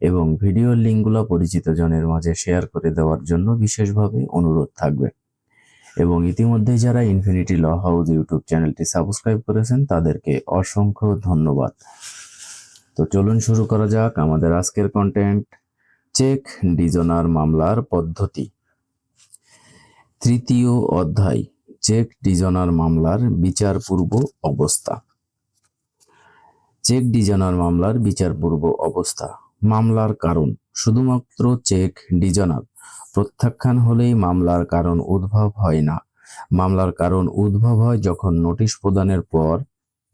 এবং ভিডিওর লিঙ্কগুলো পরিচিত জনের মাঝে শেয়ার করে দেওয়ার জন্য বিশেষভাবে অনুরোধ থাকবে। এবং ইতিমধ্যে যারা ইনফিনিটি ল হাউস ইউটিউব চ্যানেলটি সাবস্ক্রাইব করেছেন, তাদেরকে অসংখ্য ধন্যবাদ। তো চলুন শুরু করা যাক আমাদের আজকের কন্টেন্ট চেক ডিজনার মামলার পদ্ধতি। তৃতীয় অধ্যায় চেক ডিজনার মামলার বিচারপূর্ব অবস্থা। চেক ডিজনার মামলার বিচারপূর্ব অবস্থা। মামলার কারণ। শুধুমাত্র চেক ডিজনার প্রত্যাখ্যান হলেই মামলার কারণ উদ্ভব হয় না। মামলার কারণ উদ্ভব হয় যখন নোটিশ প্রদানের পর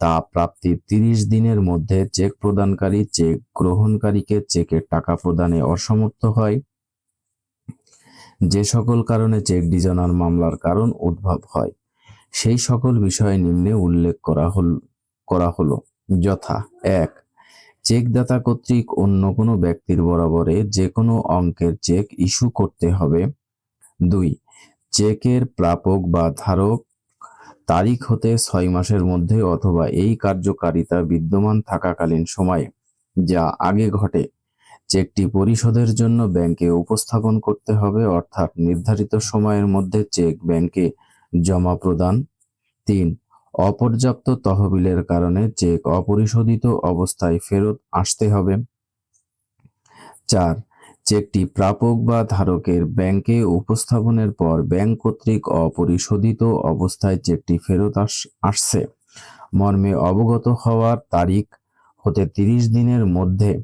তা প্রাপ্তির তিরিশ দিনের মধ্যে চেক প্রদানকারী চেক গ্রহণকারীকে চেকের টাকা প্রদানে অসমর্থ হয়। যে সকল কারণে চেক ডিজনার মামলার কারণ উদ্ভব হয়, সেই সকল বিষয় নিম্নে উল্লেখ করা হল, করা হলো। যথা, এক চেকদাতা কর্তৃক অন্য কোনো ব্যক্তির বরাবরে যে কোনো অঙ্কের চেক ইস্যু করতে হবে। দুই, চেকের প্রাপক বা ধারক তারিখ হতে ছয় মাসের মধ্যে অথবা এই কার্যকারিতা বিদ্যমান থাকাকালীন সময়ে, যা আগে ঘটে, চেকটি পরিশোধের জন্য ব্যাংকে উপস্থাপন করতে হবে, অর্থাৎ নির্ধারিত সময়ের মধ্যে চেক ব্যাংকে জমা প্রদান। তিন অপর্যাপ্ত তহবিলের কারণে চেক অপরিশোধিত অবস্থায় ফেরত আসতে হবে। চার, চেকটি প্রাপক বা ধারকের ব্যাংকে উপস্থাপনের পর ব্যাংক কর্তৃক অপরিশোধিত অবস্থায় চেকটি ফেরত আস- আসছে। মর্মে অবগত হওয়ার তারিখ হতে তিরিশ দিনের মধ্যে।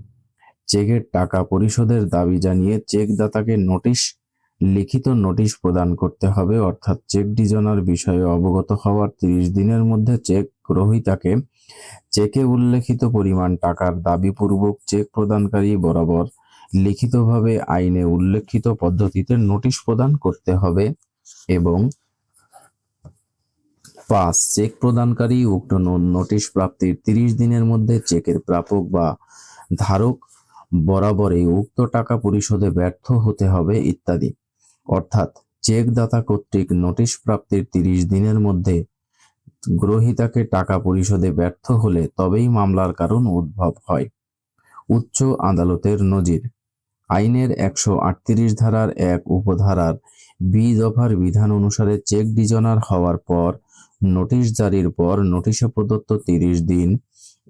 চেকের টাকা পরিশোধের দাবি জানিয়ে চেকদাতাকে নোটিশ লিখিত নোটিশ প্রদান করতে হবে, অর্থাৎ চেক ডিজনার বিষয়ে অবগত হওয়ার তিরিশ দিনের মধ্যে চেক গ্রহীতাকে চেকে উল্লেখিত পরিমাণ টাকার দাবিপূর্বক চেক প্রদানকারী বরাবর লিখিতভাবে আইনে উল্লেখিত পদ্ধতিতে নোটিশ প্রদান করতে হবে এবং পাঁচ, চেক প্রদানকারী উক্ত নোটিশ প্রাপ্তির তিরিশ দিনের মধ্যে চেকের প্রাপক বা ধারক বরাবরই উক্ত টাকা পরিশোধে ব্যর্থ হতে হবে, ইত্যাদি। অর্থাৎ চেক দাতা কর্তৃক নোটিশ প্রাপ্তির তিরিশ দিনের মধ্যে গ্রহীতাকে টাকা পরিশোধে ব্যর্থ হলে তবেই মামলার কারণ উদ্ভব হয়। উচ্চ আদালতের নজির। আইনের একশো আটত্রিশ ধারার এক উপধারার বি দফার বিধান অনুসারে চেক ডিজনার হওয়ার পর, নোটিশ জারির পর নোটিশে প্রদত্ত তিরিশ দিন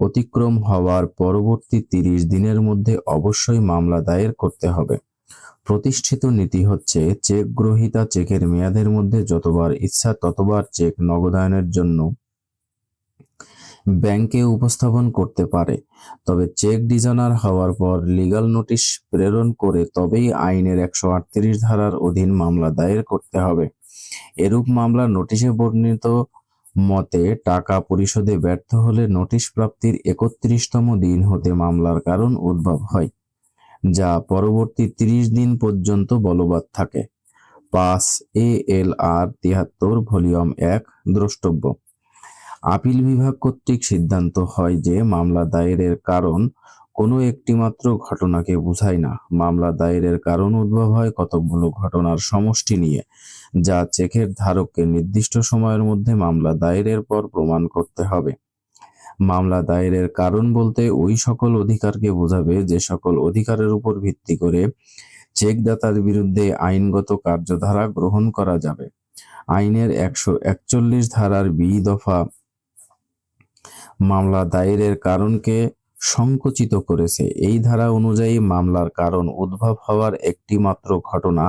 অতিক্রম হওয়ার পরবর্তী তিরিশ দিনের মধ্যে অবশ্যই মামলা দায়ের করতে হবে। প্রতিষ্ঠিত নীতি হচ্ছে, চেক গ্রহীতা চেকের মেয়াদের মধ্যে যতবার ইচ্ছা ততবার চেক নগদায়নের জন্য ব্যাংকে উপস্থাপন করতে পারে। তবে চেক ডিজাইনার হওয়ার পর লিগাল নোটিশ প্রেরণ করে তবেই আইনের একশো আটত্রিশ ধারার অধীন মামলা দায়ের করতে হবে। এরূপ মামলা নোটিশে বর্ণিত মতে, টাকা পরিশোধে ব্যর্থ হলে নোটিশ প্রাপ্তির একত্রিশতম দিন হতে মামলার কারণ উদ্ভব হয়। যা পরবর্তী তিরিশ দিন পর্যন্ত বলবৎ থাকে। পাঁচ এ এল আর তিয়াত্তর ভলিউম এক দ্রষ্টব্য। আপিল বিভাগ কর্তৃক সিদ্ধান্ত হয় যে মামলা দায়েরের কারণ কোনো একটিমাত্র ঘটনাকে বোঝায় না। মামলা দায়েরের কারণ উদ্ভব হয় কতকগুলো ঘটনার সমষ্টি নিয়ে, যা চেকের ধারককে নির্দিষ্ট সময়ের মধ্যে মামলা দায়েরের পর প্রমাণ করতে হবে। মামলা দায়েরের কারণ বলতে ওই সকল অধিকারকে বোঝাবে যে সকল অধিকারের উপর ভিত্তি করে চেকদাতার বিরুদ্ধে আইনগত কার্যধারা গ্রহণ করা যাবে। আইনের একশো একচল্লিশ ধারার বি দফা মামলা দায়েরের কারণকে সংকুচিত করেছে। এই ধারা অনুযায়ী মামলার কারণ উদ্ভব হওয়ার একটি মাত্র ঘটনা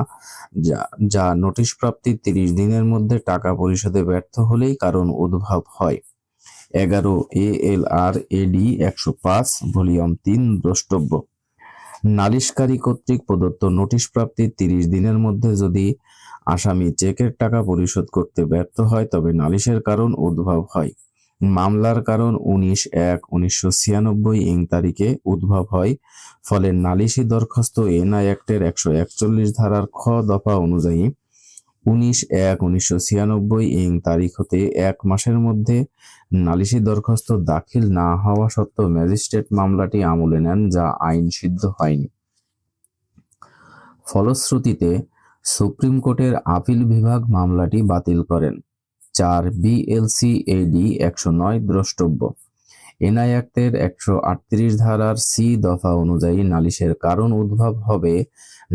যা যা নোটিশ প্রাপ্তির তিরিশ দিনের মধ্যে টাকা পরিশোধে ব্যর্থ হলেই কারণ উদ্ভব হয়। এগারো এ এল আর এডি একশো পাঁচ, ভলিউম তিন, দ্রষ্টব্য। নালিশকারী কর্তৃক প্রদত্ত নোটিশ প্রাপ্তির তিরিশ দিনের মধ্যে যদি আসামি চেকের টাকা পরিশোধ করতে ব্যর্থ হয়, তবে নালিশের কারণ উদ্ভব হয়। মামলার কারণ উনিশ এক উনিশশো ছিয়ানব্বই ইং তারিখে উদ্ভব হয়, ফলে নালিশি দরখাস্ত এনআই অ্যাক্টের একশো একচল্লিশ ধারার খ দফা অনুযায়ী উনিশ এক উনিশশো ছিয়ানব্বই ইং তারিখ হতে এক মাসের মধ্যে নালিশি দরখাস্ত দাখিল না হওয়া সত্ত্বেও ম্যাজিস্ট্রেট মামলাটি আমলে নেন, যা আইন সিদ্ধ হয়নি। ফলশ্রুতিতে সুপ্রিম কোর্টের আপিল বিভাগ মামলাটি বাতিল করেন। চার বিএলসি এডি একশো নয় দ্রষ্টব্য। এনআই অ্যাক্টের একশো আটত্রিশ ধারার সি দফা অনুযায়ী নালিশের কারণ উদ্ভব হবে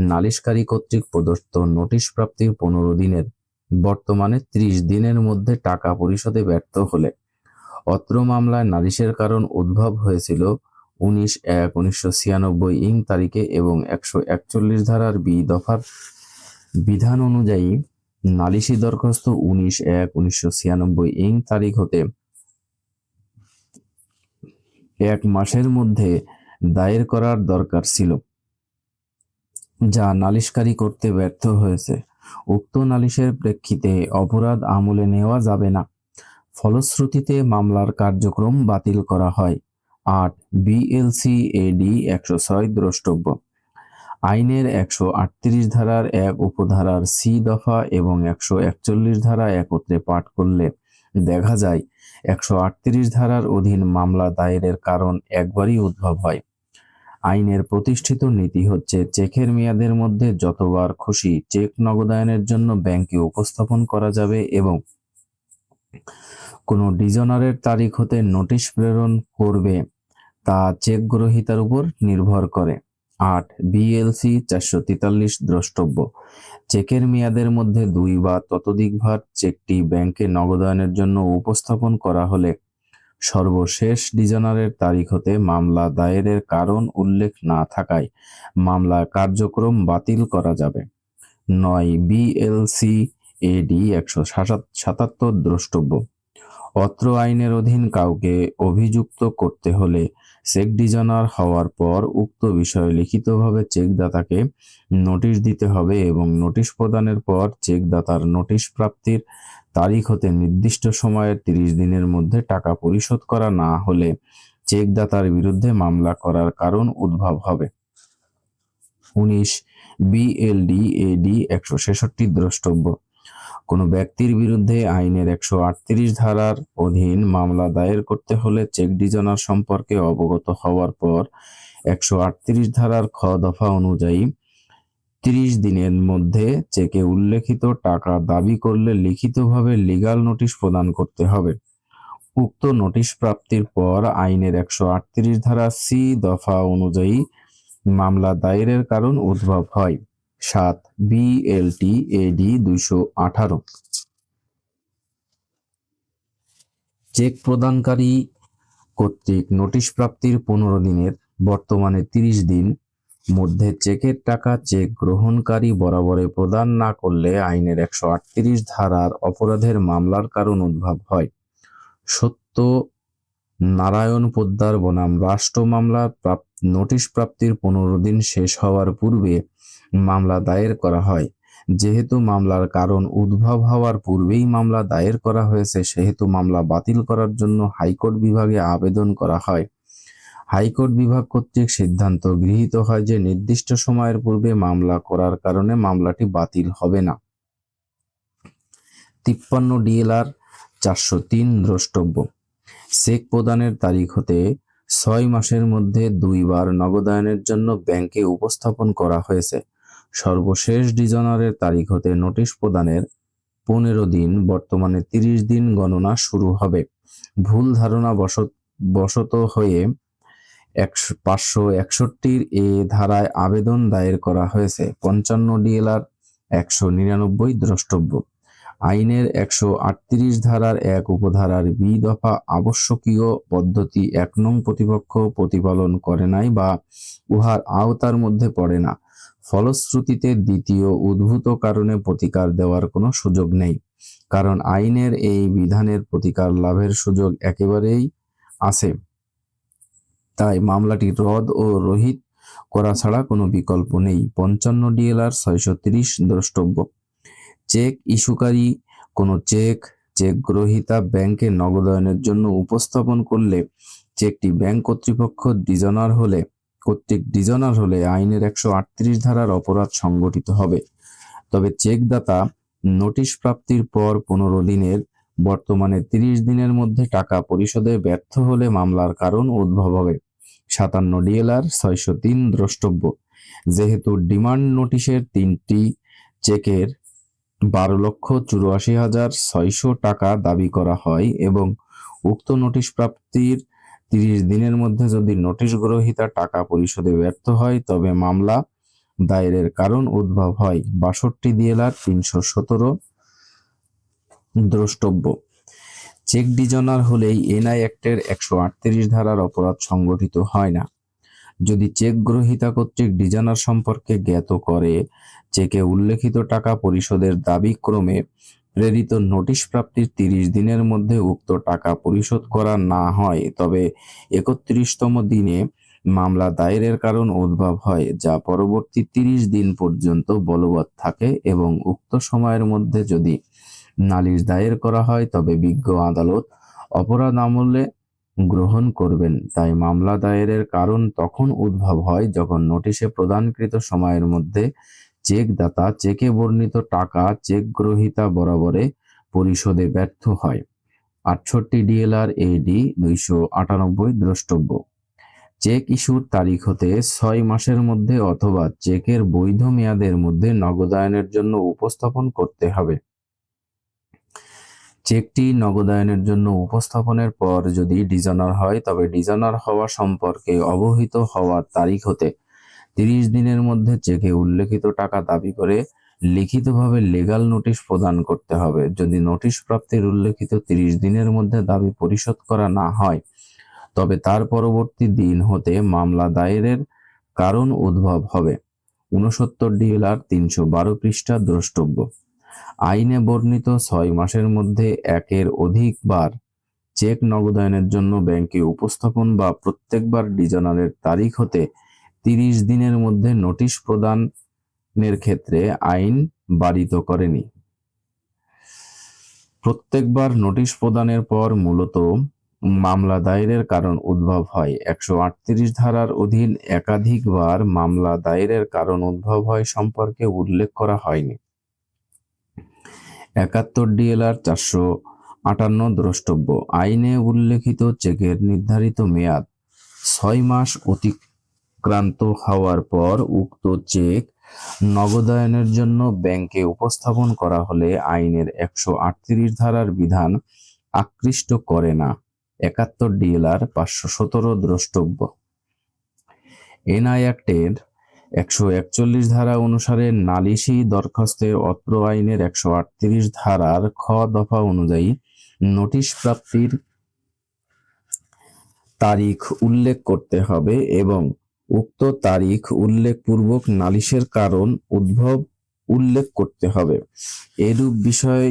নালিশকারী কর্তৃক প্রদত্ত নোটিশ প্রাপ্তির পনেরো দিনের। বর্তমানে ত্রিশ দিনের মধ্যে টাকা পরিশোধে ব্যর্থ হলে। অত্র মামলায় নালিশের কারণ উদ্ভব হয়েছিল উনিশ এক উনিশশো ছিয়ানব্বই ইং তারিখে এবং একশো একচল্লিশ ধারার বি দফার বিধান অনুযায়ী নালিশি দরখাস্ত উনিশ এক উনিশশো ছিয়ানব্বই ইং তারিখ হতে এক মাসের মধ্যে দায়ের করার দরকার ছিল। যা নালিশকারী করতে ব্যর্থ হয়েছে। উক্ত নালিশের প্রেক্ষিতে অপরাধ আমলে নেওয়া যাবে না। ফলশ্রুতিতে মামলার কার্যক্রম বাতিল করা হয়। আট বিএলসি এডি একশো ছয় দ্রষ্টব্য। আইনের একশো আটত্রিশ ধারার এক উপধারার সি দফা এবং একশো একচল্লিশ ধারা একত্রে পাঠ করলে দেখা যায় একশো আটত্রিশ ধারার অধীন মামলা দায়েরের কারণ একবারই উদ্ভব হয়। আইনের প্রতিষ্ঠিত নীতি হচ্ছে, চেকের মেয়াদের মধ্যে যতবার খুশি চেক নগদায়নের জন্য ব্যাংকে উপস্থাপন করা যাবে এবং কোনো ডিজনারের তারিখ হতে নোটিশ প্রেরণ করবে, তা চেক গ্রহীতার উপর নির্ভর করে। আট বিএলসি চারশো তেতাল্লিশ দ্রষ্টব্য। চেকের মেয়াদের মধ্যে দুই বা ততোধিকবার চেকটি ব্যাংকে নগদায়নের জন্য উপস্থাপন করা হলে সর্বশেষ ডিজনারের তারিখ হতে মামলা দায়েরের কারণ উল্লেখ না থাকায় মামলা কার্যক্রম বাতিল করা যাবে। নয় বিএলসি এডি একশো সাতাত্তর দ্রষ্টব্য। অত্র আইনের অধীন কাউকে অভিযুক্ত করতে হলে চেক ডিজনার হওয়ার পর উক্ত বিষয়ে লিখিতভাবে চেকদাতাকে নোটিশ দিতে হবে এবং নোটিশ প্রদানের পর চেকদাতার নোটিশ প্রাপ্তির তারিখ হতে নির্দিষ্ট সময়ের তিরিশ দিনের মধ্যে টাকা পরিশোধ করা না হলে চেকদাতার বিরুদ্ধে মামলা করার কারণ উদ্ভব হবে। উনিশ বিএলডি এডি একশো ছেষট্টি দ্রষ্টব্য। কোনো ব্যক্তির বিরুদ্ধে আইনের একশো আটত্রিশ ধারার অধীন মামলা দায়ের করতে হলে চেক ডিজনার সম্পর্কে অবগত হওয়ার পর একশো আটত্রিশ ধারার খ দফা অনুযায়ী তিরিশ দিনের মধ্যে চেকে উল্লেখিত টাকা দাবি করলে লিখিতভাবে লিগাল নোটিশ প্রদান করতে হবে। উক্ত নোটিশ প্রাপ্তির পর আইনের একশো আটত্রিশ ধারা সি দফা অনুযায়ী মামলা দায়েরের কারণ উদ্ভব হয়। সাত বিএলটি এডি দুইশো আঠারো। চেক প্রদানকারী কর্তৃক নোটিশ প্রাপ্তির পনেরো দিনের বর্তমানে তিরিশ দিন মধ্যে চেকের টাকা চেক গ্রহণকারী বরাবরে প্রদান না করলে আইনের একশো আটত্রিশ ধারার অপরাধের মামলার কারণ উদ্ভব হয়। সত্য নারায়ণ পোদ্দার বনাম রাষ্ট্র মামলার নোটিশ প্রাপ্তির পনেরো দিন শেষ হওয়ার পূর্বে মামলা দায়ের করা হয়। যেহেতু মামলার কারণ উদ্ভব হওয়ার পূর্বেই মামলা দায়ের করা হয়েছে, সেহেতু মামলা বাতিল করার জন্য হাইকোর্ট বিভাগে আবেদন করা হয়। হাইকোর্ট বিভাগ কর্তৃক সিদ্ধান্ত গৃহীত হয় যে নির্দিষ্ট সময়ের পূর্বে মামলা করার কারণে মামলাটি বাতিল হবে না। তিপ্পান্ন ডিএলআর চারশো তিন দ্রষ্টব্য। চেক প্রদানের তারিখ হতে ছয় মাসের মধ্যে দুইবার নগদায়নের জন্য ব্যাংকে উপস্থাপন করা হয়েছে। সর্বশেষ ডিজনারের তারিখ হতে নোটিশ প্রদানের পনেরো দিন, বর্তমানে তিরিশ দিন গণনা শুরু হবে। ভুল ধারণা বসত বশত হয়ে একশো পাঁচশো একষট্টির এ ধারায় আবেদন দায়ের করা হয়েছে। পঞ্চান্ন ডিএলআর একশো নিরানব্বই দ্রষ্টব্য। আইনের একশো আটত্রিশ ধারার এক উপধারার বি দফা আবশ্যকীয় পদ্ধতি এক নং প্রতিপক্ষ প্রতিপালন করে নাই বা উহার আওতার মধ্যে পড়ে না। ফলশ্রুতিতে দ্বিতীয় উদ্ভূত কারণে প্রতিকার দেওয়ার কোনো সুযোগ নেই। কারণ আইনের এই বিধানের প্রতিকার লাভের সুযোগ একেবারেই আছে। তাই মামলাটি রদ ও রহিত করা ছাড়া কোনো বিকল্প নেই। পঞ্চান্ন ডিএলআর ছয়শো তিরিশ দ্রষ্টব্য। চেক ইস্যুকারী কোনো চেক চেক গ্রহীতা ব্যাংকে নগদায়নের জন্য উপস্থাপন করলে, চেকটি ব্যাংক কর্তৃপক্ষ ডিজনার হলে কর্তৃক ডিজনার হলে আইনের একশো আটত্রিশ ধারার অপরাধ সংগঠিত হবে। তবে চেকদাতা নোটিশ প্রাপ্তির পর পনেরো দিনের, বর্তমানে তিরিশ দিনের মধ্যে টাকা পরিশোধে ব্যর্থ হলে মামলার কারণ উদ্ভব হবে। সাতান্ন ডিএলআর, ছয়শো তিন দ্রষ্টব্য। যেহেতু ডিমান্ড নোটিশের তিনটি চেকের বারো লক্ষ চুরাশি হাজার ছয়শো টাকা দাবি করা হয় এবং উক্ত নোটিশ প্রাপ্তির তিরিশ দিনের মধ্যে যদি নোটিশ গ্রহীতা টাকা পরিশোধে ব্যর্থ হয়, তবে মামলা দায়েরের কারণ উদ্ভব হয়। বাষট্টি ডিএলআর তিনশো সতেরো দ্রষ্টব্য। চেক ডিজনার হলেই এনআই অ্যাক্টের একশো আটত্রিশ ধারার অপরাধ সংগঠিত হয় না। যদি চেক গ্রহীতা কর্তৃক ডিজানার সম্পর্কে জ্ঞাত করে, চেকে উল্লেখিত টাকা পরিশোধের দাবি ক্রমে প্রেরিত নোটিশ প্রাপ্তির তিরিশ দিনের মধ্যে উক্ত টাকা পরিশোধ করা না হয়, তবে একত্রিশতম দিনে মামলা দায়েরের কারণ উদ্ভব হয়, যা পরবর্তী তিরিশ দিন পর্যন্ত বলবৎ থাকে এবং উক্ত সময়ের মধ্যে যদি নালিশ দায়ের করা হয়, তবে বিজ্ঞ আদালত অপরাধ আমলে গ্রহণ করবেন। তাই মামলা দায়েরের কারণ তখন উদ্ভব হয় যখন নোটিশে প্রদানকৃত সময়ের মধ্যে চেক দাতা চেকে বর্ণিত টাকা, চেক গ্রহীতা বরাবরে পরিশোধে ব্যর্থ হয়। আটষট্টি ডিএলআর এডি দুইশো আটানব্বই দ্রষ্টব্য। চেক ইস্যুর তারিখ হতে ছয় মাসের মধ্যে অথবা চেকের বৈধ মেয়াদের মধ্যে নগদায়নের জন্য উপস্থাপন করতে হবে। চেকটি নগদায়নের জন্য উপস্থাপনের পর যদি ডিজানার হয়, তবে ডিজানার হওয়া সম্পর্কে অবহিত হওয়ার তারিখ হতে তিরিশ দিনের মধ্যে চেকে উল্লেখিত টাকা দাবি করে লিখিতভাবে লিগাল নোটিশ প্রদান করতে হবে। যদি নোটিশ প্রাপ্তির উল্লেখিত তিরিশ দিনের মধ্যে দাবি পরিশোধ করা না হয়, তবে তার পরবর্তী দিন হতে মামলা দায়েরের কারণ উদ্ভব হবে। উনসত্তর ডিএলআর তিনশো বারো পৃষ্ঠা দ্রষ্টব্য। আইনে বর্ণিত ছয় মাসের মধ্যে একের অধিকবার চেক নগদায়নের জন্য ব্যাংকে উপস্থাপন বা প্রত্যেকবার ডিজানারের তারিখ হতে তিরিশ দিনের মধ্যে নোটিশ প্রদানের ক্ষেত্রে আইন বারিত করেনি। প্রত্যেকবার নোটিশ প্রদানের পর মূলত মামলা দায়েরের কারণ উদ্ভব হয়। একশো আটত্রিশ ধারার অধীন একাধিকবার মামলা দায়েরের কারণ উদ্ভব হয় সম্পর্কে উল্লেখ করা হয়নি। একাত্তর ডিএলআর চারশো আটান্ন দ্রষ্টব্য। আইনে উল্লেখিত চেকের নির্ধারিত মেয়াদ ছয় মাস অতিক্রান্ত হওয়ার পর উক্ত চেক নগদায়নের জন্য ব্যাংকে উপস্থাপন করা হলে আইনের একশো আটত্রিশ ধারার বিধান আকৃষ্ট করে না। একাত্তর ডিএলআর পাঁচশো সতেরো দ্রষ্টব্য। এনআই অ্যাক্টের একশো একচল্লিশ ধারা অনুসারে নালিশি দরখাস্তে অত্র আইনের একশো আটত্রিশ ধারার খ দফা অনুযায়ী নোটিশ প্রাপ্তির তারিখ উল্লেখ করতে হবে এবং উক্ত তারিখ উল্লেখপূর্বক নালিশের কারণ উদ্ভব উল্লেখ করতে হবে। এরূপ বিষয়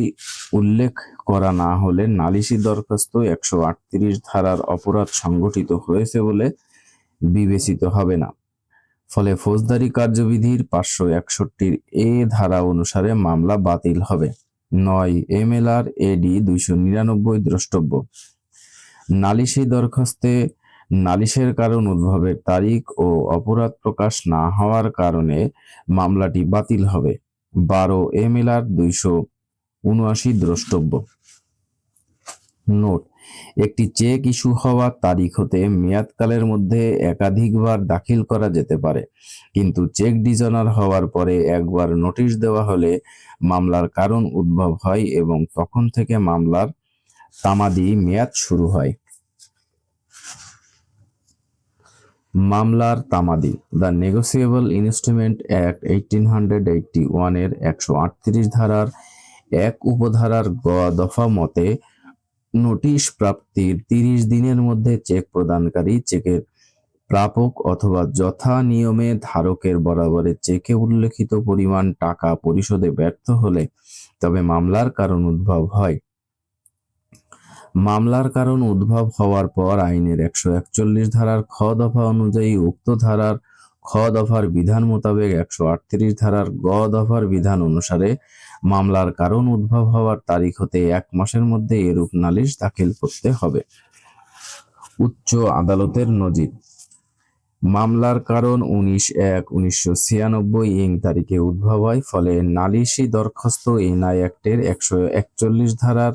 উল্লেখ করা না হলে নালিশি দরখাস্ত একশো আটত্রিশ ধারার অপরাধ সংগঠিত হয়েছে বলে বিবেচিত হবে না। ফলে ফৌজদারি কার্যবিধির পাঁচশো একষট্টির এ ধারা অনুসারে মামলা বাতিল হবে। নয় এম এল আর এডি দুইশো নিরানব্বই দ্রষ্টব্য। নালিশি দরখাস্তে নালিশের কারণ উদ্ভবের তারিখ ও অপরাধ প্রকাশ না হওয়ার কারণে মামলাটি বাতিল হবে। বারো এম এল আর দুইশো উনআশি দ্রষ্টব্য। নোট, একটি চেক ইস্যু হওয়ার তারিখ হতে মেয়াদকালের মধ্যে একাধিকবার দাখিল করা যেতে পারে, কিন্তু চেক ডিজনার হওয়ার পরে একবার নোটিশ দেওয়া হলে মামলার কারণ উদ্ভব হয় এবং তখন থেকে মামলার তামাদি মেয়াদ শুরু হয়। মামলার তামাদি। The negotiable instrument act eighteen hundred eighty ওয়ানের একশো আটত্রিশ ধারার এক উপধারার গ দফা মতে নোটিশ প্রাপ্তির তিরিশ দিনের মধ্যে চেক প্রদানকারী চেকের প্রাপক অথবা যথা নিয়মে ধারকের বরাবরে চেকে উল্লেখিত পরিমাণ টাকা পরিশোধে ব্যর্থ হলে তবে মামলার কারণ উদ্ভব হয়। মামলার কারণ উদ্ভব হওয়ার পর আইনের একশো একচল্লিশ ধারার খ দফা অনুযায়ী উক্ত ধারার খ দফার বিধান মোতাবেক একশো আটত্রিশ ধারার গ দফার বিধান অনুসারে মামলার কারণ উদ্ভব হওয়ার তারিখ হতে এক মাসের মধ্যে এরূপ নালিশ দাখিল করতে হবে। উচ্চ আদালতের নজির। মামলার কারণ উনিশ এক উনিশশো ছিয়ানব্বই ইং তারিখে উদ্ভব হয়, ফলে নালিশি দরখাস্ত এনআই অ্যাক্টের একশো একচল্লিশ ধারার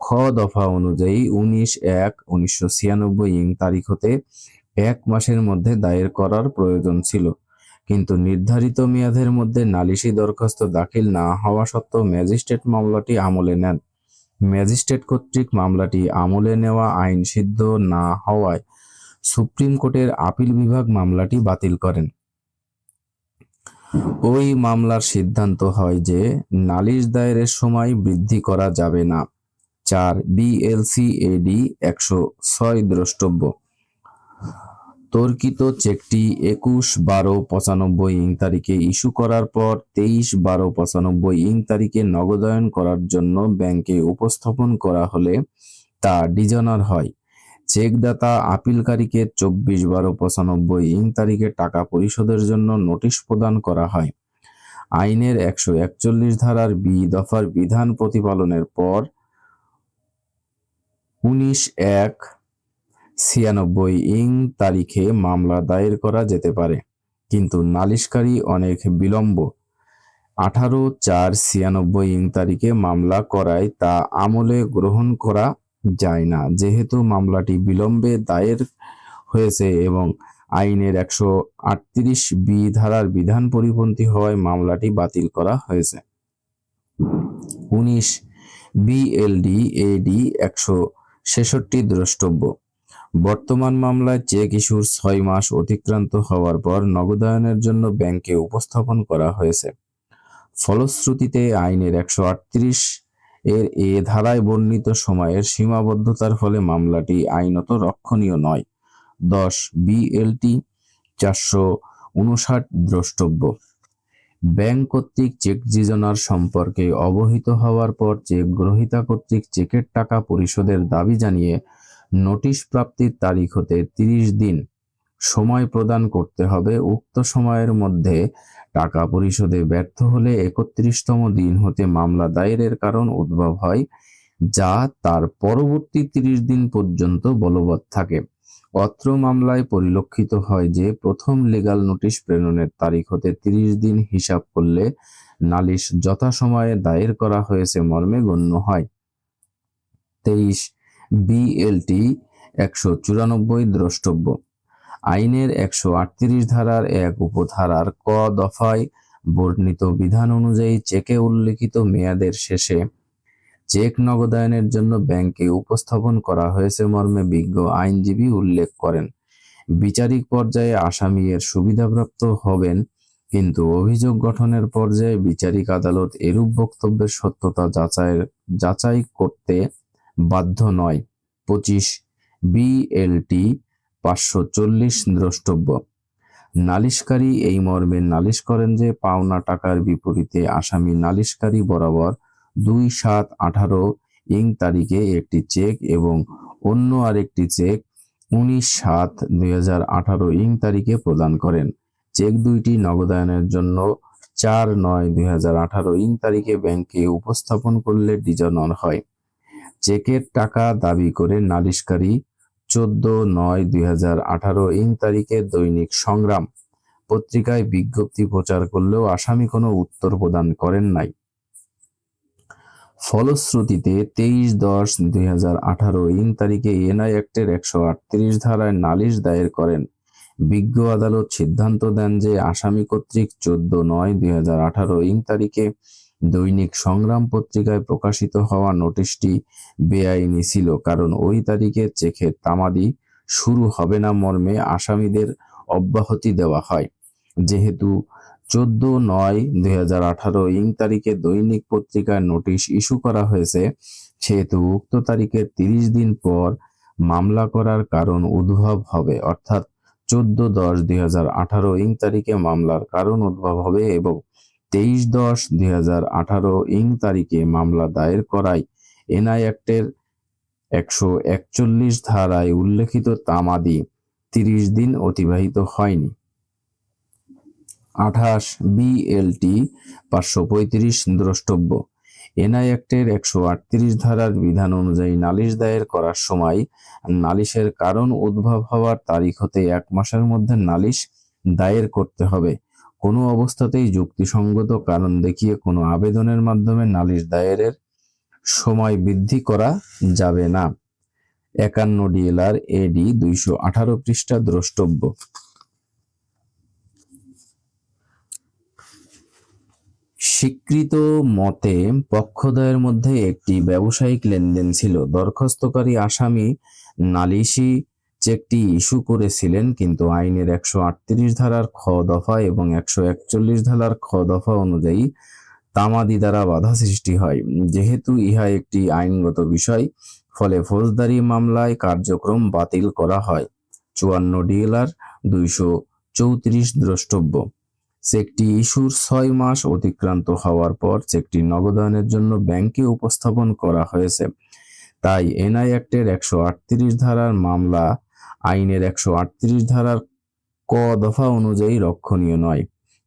খ দফা অনুযায়ী উনিশ এক উনিশশো ছিয়ানব্বই ইং তারিখ হতে এক মাসের মধ্যে দায়ের করার প্রয়োজন ছিল। কিন্তু নির্ধারিত মেয়াদের মধ্যে নালিশি দরখাস্ত দাখিল না হওয়া সত্ত্বেও ম্যাজিস্ট্রেট মামলাটি আমলে নেন। ম্যাজিস্ট্রেট কর্তৃক মামলাটি আমলে নেওয়া আইন সিদ্ধ না হওয়ায় সুপ্রিম কোর্টের আপিল বিভাগ মামলাটি বাতিল করেন। ওই মামলার সিদ্ধান্ত হয় যে নালিশ দায়েরের সময় বৃদ্ধি করা যাবে না। চার বিএলসি এডি একশো ছয় দ্রষ্টব্য। তর্কিত চেকটি একুশ বারো পঁচানব্বই ইং তারিখে ইস্যু করার পর তেইশ বারো পঁচানব্বই ইং তারিখে নগদায়ন করার জন্য ব্যাংকে উপস্থাপন করা হলে তা ডিজনার হয়। চেকদাতা আপিলকারীকে চব্বিশ বারো পঁচানব্বই ইং তারিখে টাকা পরিশোধের জন্য নোটিশ প্রদান করা হয়। আইনের একশো একচল্লিশ ধারার বি দফার বিধান প্রতিপালনের পর উনিশ এক ছিয়ানব্বই ইং তারিখে মামলা দায়ের করা যেতে পারে। কিন্তু নালিশকারী অনেক বিলম্ব। আঠারো চার ছিয়ানব্বই ইং তারিখে মামলা করায় তা আমলে গ্রহণ করা যায় না। যেহেতু মামলাটি বিলম্বে দায়ের হয়েছে এবং আইনের একশো আটত্রিশ বি ধারার বিধান পরিপন্থী হওয়ায় মামলাটি বাতিল করা হয়েছে। উনিশ বিএলডি এডি একশো ছেষট্টি দ্রষ্টব্য। বর্তমান মামলায় চেক ইস্যুর ছয় মাস অতিক্রান্ত হওয়ার পর নগদায়নের জন্য ব্যাংকে উপস্থাপন করা হয়েছে। ফলশ্রুতিতে আইনের একশো আটত্রিশ এর এ ধারায় বর্ণিত সময়ের সীমাবদ্ধতার ফলে মামলাটি আইনত রক্ষণীয় নয়। দশ, বিএলটি চারশো উনষাট দ্রষ্টব্য। ব্যাংক কর্তৃক চেক যোজনার সম্পর্কে অবহিত হওয়ার পর চেক গ্রহীতা কর্তৃক চেকের টাকা পরিশোধের দাবি জানিয়ে নোটিশ প্রাপ্তির তারিখ হতে তিরিশ দিন সময় প্রদান করতে হবে। উক্ত সময়ের মধ্যে টাকা পরিশোধে ব্যর্থ হলে একত্রিশতম দিন হতে মামলা দায়েরের কারণ উদ্ভব হয়, যা তার পরবর্তী তিরিশ দিন পর্যন্ত বলবৎ থাকে। অত্র মামলায় পরিলক্ষিত হয় যে, প্রথম লিগাল নোটিশ প্রেরণের তারিখ হতে তিরিশ দিন হিসাব করলে নালিশ যথাসময়ে দায়ের করা হয়েছে মর্মে গণ্য হয়। তেইশ বিএলটি একশো চুরানব্বই দ্রষ্টব্য। আইনের একশো আটত্রিশ ধারার এক উপধারার ক দফায় বর্ণিত বিধান অনুযায়ী চেকে উল্লেখিত মেয়াদের শেষে চেক নগদায়নের জন্য ব্যাংকে উপস্থাপন করা হয়েছে মর্মে বিজ্ঞ আইনজীবী উল্লেখ করেন। বিচারিক পর্যায়ে আসামি এর সুবিধাপ্রাপ্ত হবেন, কিন্তু অভিযোগ গঠনের পর্যায়ে বিচারিক আদালত এরূপ বক্তব্যের সত্যতা যাচাইয়ের, যাচাই করতে বাধ্য নয়। পঁচিশ, বিএলটি পাঁচশো চল্লিশ দ্রষ্টব্য। নালিশকারী এই মর্মে নালিশ করেন যে পাওনা টাকার বিপরীতে আসামি নালিশকারী বরাবর দুই সাত আঠারো ইং তারিখে একটি চেক এবং অন্য আরেকটি চেক উনিশ সাত দুই হাজার আঠারো ইং তারিখে প্রদান করেন। চেক দুইটি নগদায়নের জন্য চার নয় দুই হাজার আঠারো ইং তারিখে ব্যাংকে উপস্থাপন করলে ডিজনর হয়। চেকের টাকা দাবি করে নালিশকারী চোদ্দ নয় দুই হাজার আঠারো ইং তারিখে দৈনিক সংগ্রাম পত্রিকায় বিজ্ঞপ্তি প্রচার করলেও আসামি কোনো উত্তর প্রদান করেন নাই। ফলশ্রুতিতে তেইশ দশ দুই হাজার আঠারো ইং তারিখে এনআই অ্যাক্টের একশো আটত্রিশ ধারায় নালিশ দায়ের করেন। বিজ্ঞ আদালত সিদ্ধান্ত দেন যে আসামি কর্তৃক চোদ্দ নয় দুই হাজার আঠারো ইং তারিখে দৈনিক সংগ্রাম পত্রিকায় প্রকাশিত হওয়া নোটিশটি বেআইনি ছিল, কারণ ওই তারিখে চেকের তামাদি শুরু হবে না মর্মে আসামিদের অব্যাহতি দেওয়া হয়। যেহেতু চোদ্দ নয় দুই হাজার আঠারো ইং তারিখে দৈনিক পত্রিকায় নোটিশ ইস্যু করা হয়েছে। সেহেতু উক্ত তারিখের তিরিশ দিন পর মামলা করার কারণ উদ্ভব হবে। অর্থাৎ চোদ্দ দশ দুই হাজার আঠারো ইং তারিখে মামলার কারণ উদ্ভব হবে এবং তেইশ দশ দুই হাজার আঠারো ইং তারিখে মামলা দায়ের করায় এনআই অ্যাক্টের একশো একচল্লিশ ধারায় উল্লেখিত তামাদি তিরিশ দিন অতিবাহিত হয়নি। আঠাশ বিএলটি পাঁচশো পঁয়ত্রিশ দ্রষ্টব্য। এনআই অ্যাক্টের একশো আটত্রিশ ধারার বিধান অনুযায়ী নালিশ দায়ের করার সময় নালিশের কারণ উদ্ভব হওয়ার তারিখ হতে এক মাসের মধ্যে নালিশ দায়ের করতে হবে। কোনো অবস্থাতেই যুক্তিসঙ্গত কারণ দেখিয়ে কোনো আবেদনের মাধ্যমে নালিশ দায়েরের সময় বৃদ্ধি করা যাবে না। একান্ন ডিএলআর এডি দুইশো আঠারো পৃষ্ঠা দ্রষ্টব্য। স্বীকৃত মতে পক্ষদ্বয়ের মধ্যে একটি ব্যবসায়িক লেনদেন ছিল। দরখাস্তকারী আসামি নালিশি চেকটি ইস্যু করেছিলেন, কিন্তু আইনের একশো আটত্রিশ ধারার খ দফা এবং একশো একচল্লিশ ধারার খ দফা অনুযায়ী তামাদি দ্বারা বাধা সৃষ্টি হয়। যেহেতু ইহা একটি আইনগত বিষয়, ফলে ফৌজদারি মামলায় কার্যক্রম বাতিল করা হয়। চুয়ান্ন ডিএলআর দুইশো চৌত্রিশ দ্রষ্টব্য। চেকটি ইস্যুর ছয় মাস অতিক্রান্ত হওয়ার পর চেকটি নগদায়নের জন্য ব্যাংকে উপস্থাপন করা হয়েছে। তাই এনআই অ্যাক্টের একশো আটত্রিশ ধারার মামলা আইনের একশো আটত্রিশ ধারার ক দফা অনুযায়ী রক্ষণীয় নয়।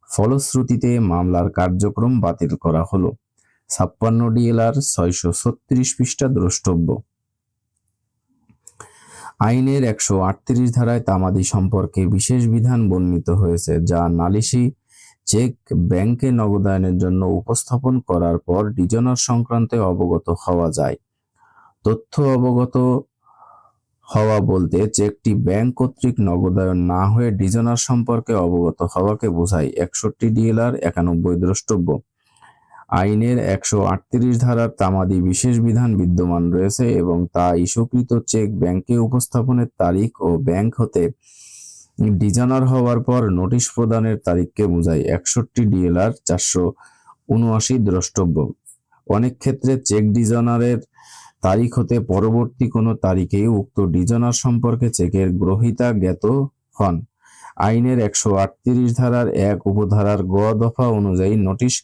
ফলশ্রুতিতে মামলার কার্যক্রম বাতিল করা হলো। ছাপ্পান্ন ডিএলআর ছয়শো ছত্রিশ পৃষ্ঠা দ্রষ্টব্য। আইনের একশো আটত্রিশ ধারায় তামাদি সম্পর্কে বিশেষ বিধান বর্ণিত হয়েছে, যা নালিশি চেক ব্যাংকে নগদায়নের জন্য উপস্থাপন করার পর ডিজনার সংক্রান্তে অবগত হওয়া যায়। তথ্য অবগত হওয়া বলতে চেকটি ব্যাংক কর্তৃক নগদায়ন না হয়ে ডিজনার সম্পর্কে অবগত হওয়াকে বোঝায় একষট্টি ডিএলআর একানব্বই দ্রষ্টব্য। আইনের একশো আটত্রিশ ধারার তামাদি বিশেষ বিধান বিদ্যমান রয়েছে এবং তা ইস্যুকৃত চেক ব্যাংকে উপস্থাপনের তারিখ ও ব্যাংক হতে ডিজানার হওয়ার পর নোটিশ প্রদানের তারিখকে বোঝায় একষট্টি ডিএলআর চারশো উনআশি দ্রষ্টব্য। অনেক ক্ষেত্রে চেক ডিজানারের তারিখ হতে পরবর্তী কোনো তারিখে উক্ত ডিজানার সম্পর্কে চেকের গ্রহিতা জ্ঞাত হন। আইনের একশো আটত্রিশ ধারার এক উপধারার গ দফা অনুযায়ী নোটিশ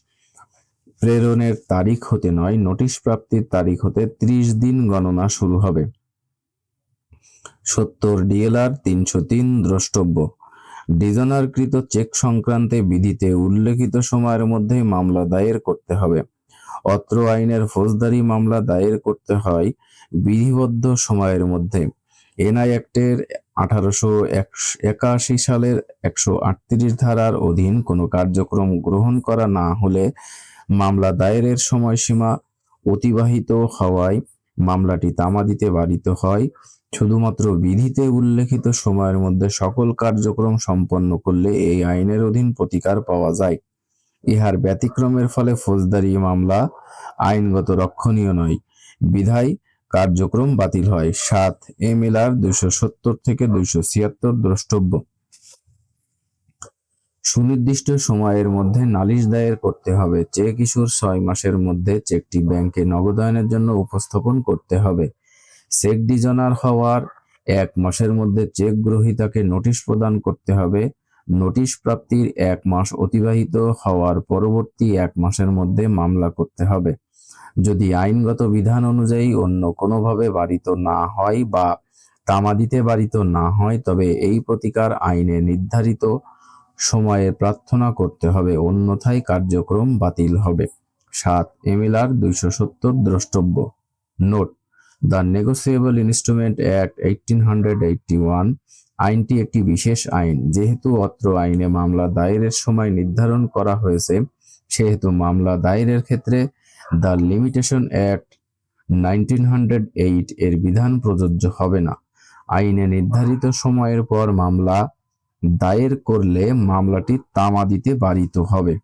প্রেরণের তারিখ হতে নয়, নোটিশ প্রাপ্তির তারিখ হতে ত্রিশ দিন গণনা শুরু হবে। সত্তর ডিএলআর তিনশো তিন দ্রষ্টব্য। ডিজানারকৃত চেক সংক্রান্তে বিধিতে উল্লেখিত সময়ের মধ্যে মামলা দায়ের করতে হবে। অত্র আইনের ফৌজদারি মামলা দায়ের করতে হয় বিধিবদ্ধ সময়ের মধ্যে। এনআই অ্যাক্টের আঠারোশো একাশি সালের একশো আটত্রিশ ধারার অধীন কোনো কার্যক্রম গ্রহণ করা না হলে মামলা দায়েরের সময়সীমা অতিবাহিত হওয়ায় মামলাটি তামাদিতে বাড়িত হয়। শুধুমাত্র বিধিতে উল্লেখিত সময়ের মধ্যে সকল কার্যক্রম সম্পন্ন করলে এই আইনের অধীন প্রতিকার পাওয়া যায়। ইহার ব্যতিক্রমের ফলে ফৌজদারি মামলা আইনগত রক্ষণীয় নয়। বিধায় কার্যক্রম বাতিল হয়। সাত এম এল আর দুইশো সত্তর থেকে দুইশো ছিয়াত্তর দ্রষ্টব্য। সুনির্দিষ্ট সময়ের মধ্যে নালিশ দায়ের করতে হবে। চেক ইস্যুর ছয় মাসের মধ্যে চেকটি ব্যাংকে নগদায়নের জন্য উপস্থাপন করতে হবে। চেক ডিজনার হওয়ার এক মাসের মধ্যে চেক গ্রহীতাকে নোটিশ প্রদান করতে হবে। নোটিশ প্রাপ্তির এক মাস অতিবাহিত হওয়ার পরবর্তী এক মাসের মধ্যে মামলা করতে হবে। যদি আইনগত বিধান অনুযায়ী অন্য কোনোভাবে বাড়িত না হয় বা তামাদিতে বাড়িত না হয়, তবে এই প্রতিকার আইনে নির্ধারিত সময়ে প্রার্থনা করতে হবে। অন্যথায় কার্যক্রম বাতিল হবে। সাত, এমএলআর দুইশো সত্তর দ্রষ্টব্য। Note the negotiable instrument act eighteen hundred eighty one আইনটি একটি বিশেষ আইন। যেহেতু অত্র আইনে মামলা দায়েরের সময় নির্ধারণ করা হয়েছে, সেহেতু মামলা দায়েরের ক্ষেত্রে the limitation act nineteen hundred eight এর বিধান প্রযোজ্য হবে না। আইনে নির্ধারিত সময়ের পর মামলা দায়ের করলে মামলাটি তামাদিতে বাড়িত হবে।